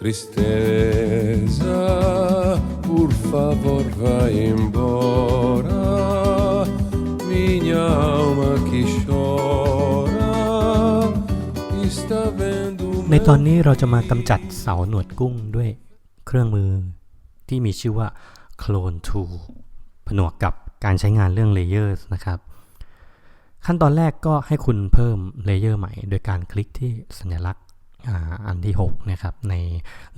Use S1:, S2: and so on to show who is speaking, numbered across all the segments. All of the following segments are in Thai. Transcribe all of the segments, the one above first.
S1: Tristeza, por favor, vai embora. Minha alma que chora está vendo.
S2: ในตอนนี้เราจะมากำจัดเสาหนวดกุ้งด้วยเครื่องมือที่มีชื่อว่า Clone Tool ผนวกกับการใช้งานเรื่อง Layers นะครับ ขั้นตอนแรกก็ให้คุณเพิ่มเลเยอร์ใหม่ โดยการคลิกที่สัญลักษณ์ อันที่ 6 นะครับ ใน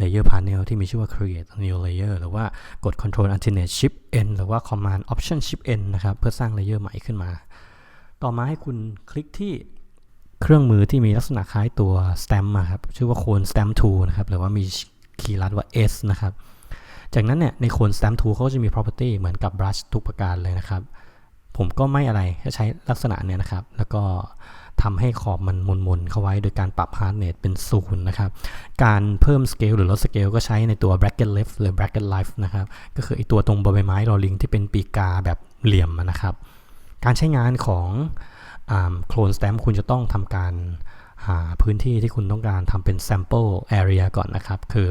S2: Layer Panel ที่มีชื่อว่า Create New Layer หรือว่ากด Control Alternate Shift N หรือว่า Command Option Shift N นะครับ เพื่อสร้างเลเยอร์ใหม่ขึ้นมา ต่อมาให้คุณคลิกที่เครื่องมือที่มีลักษณะคล้ายตัว stamp อะครับ ชื่อว่า cone stamp tool นะครับ หรือว่ามีคีย์ลัดว่า S นะครับ จากนั้นเนี่ยใน cone stamp tool เขาจะมี property เหมือนกับ brush ทุกประการเลยนะครับ ผมก็ไม่อะไรแค่ใช้ลักษณะเนี่ยนะครับ แล้วก็ ทำให้ขอบมันมนๆเข้าไว้โดยการปรับ hardness เป็นศูนย์นะครับ การเพิ่ม scale หรือลด scale ก็ใช้ในตัว bracket left หรือ bracket life นะครับ ก็คือไอตัวตรงบใบไม้รอลิงที่เป็นปีกาแบบเหลี่ยมนะครับ การใช้งานของโคลนสแตมคุณจะต้องทำการหาพื้นที่ที่คุณต้องการทำเป็น sample area ก่อนนะครับ คือ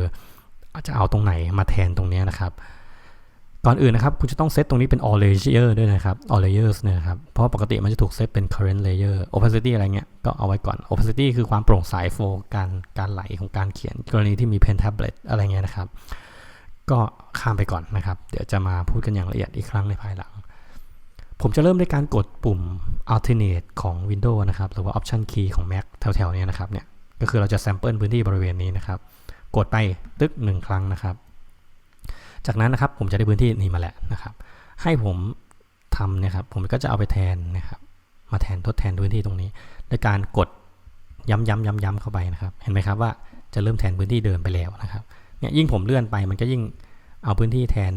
S2: จะเอาตรงไหนมาแทนตรงนี้นะครับ ก่อนอื่นนะครับ คุณจะต้องเซตตรงนี้เป็น all layer ด้วยนะครับ all layers เนี่ยนะครับ เพราะปกติมันจะถูกเซตเป็น current layer opacity อะไรเงี้ย ก็เอาไว้ก่อน opacity คือความโปร่งใสโฟการการไหลของการเขียน กรณีที่มี pen tablet อะไรเงี้ยนะครับ ก็ข้ามไปก่อนนะครับ เดี๋ยวจะมาพูดกันอย่างละเอียดอีกครั้งในภายหลัง ผมจะเริ่มด้วยการกดปุ่ม alternate ของ Windows นะครับ หรือว่า option key ของ Mac แถวๆเนี้นะครับ เนี่ย ก็คือเราจะ sample พื้นที่บริเวณนี้นะครับ กดไปตึกหนึ่งครั้งนะครับ จากนั้นนะครับผมจะได้พื้นที่นี้มาแล้วนะครับ ให้ผมทำนี่ยครับผมก็จะเอาไปแทนนะครับมาแทนทดแทนพื้นที่ตรงนี้ด้วยการกดย้ำย้ำย้ำย้ำเข้าไปนะครับ เห็นไหมครับว่าจะเริ่มแทนพื้นที่เดิมไปแล้วนะครับเนี่ยยิ่งผมเลื่อนไปมันก็ยิ่งเอาพื้นที่แทน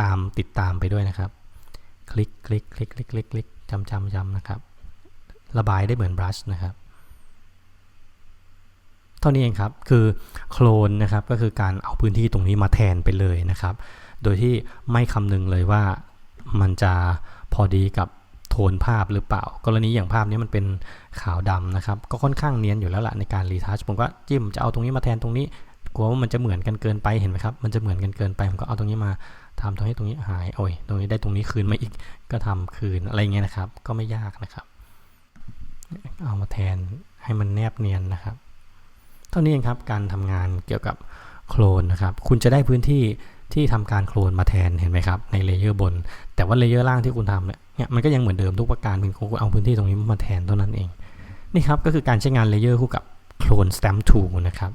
S2: ตามติดตามไปด้วยนะครับ คลิกคลิกคลิกคลิกคลิกคลิกจำจำจำนะครับ ระบายได้เหมือนบรัชนะครับ เท่านี้เองครับคือโคลนนะครับก็คือการเอาพื้นที่ตรงนี้มาแทนไปเลยนะครับ โดยที่ไม่คำนึงเลยว่ามันจะพอดีกับโทนภาพหรือเปล่า กรณีอย่างภาพนี้มันเป็นขาวดำนะครับ ก็ค่อนข้างเนียนอยู่แล้วล่ะในการรีทัชผมก็จิ้มจะเอาตรงนี้มาแทนตรงนี้กลัวว่ามันจะเหมือนกันเกินไปเห็นไหมครับ มันจะเหมือนกันเกินไปผมก็เอาตรงนี้มาทำตรงให้ตรงนี้หายโอ้ยตรงนี้ได้ตรงนี้คืนมาอีกก็ทำคืนอะไรเงี้ยนะครับ ก็ไม่ยากนะครับ เอามาแทนให้มันแนบเนียนนะครับ เท่านี้เองครับการทำงานเกี่ยวกับโคลนนะครับ คุณจะได้พื้นที่ที่ทำการโคลนมาแทนเห็นไหมครับในเลเยอร์บน แต่ว่าเลเยอร์ล่างที่คุณทำเนี่ยมันก็ยังเหมือนเดิมทุกประการเพียงคุณเอาพื้นที่ตรงนี้มาแทนเท่านั้นเองนี่ครับก็คือการใช้งานเลเยอร์คู่กับโคลน stamp 2นะครับ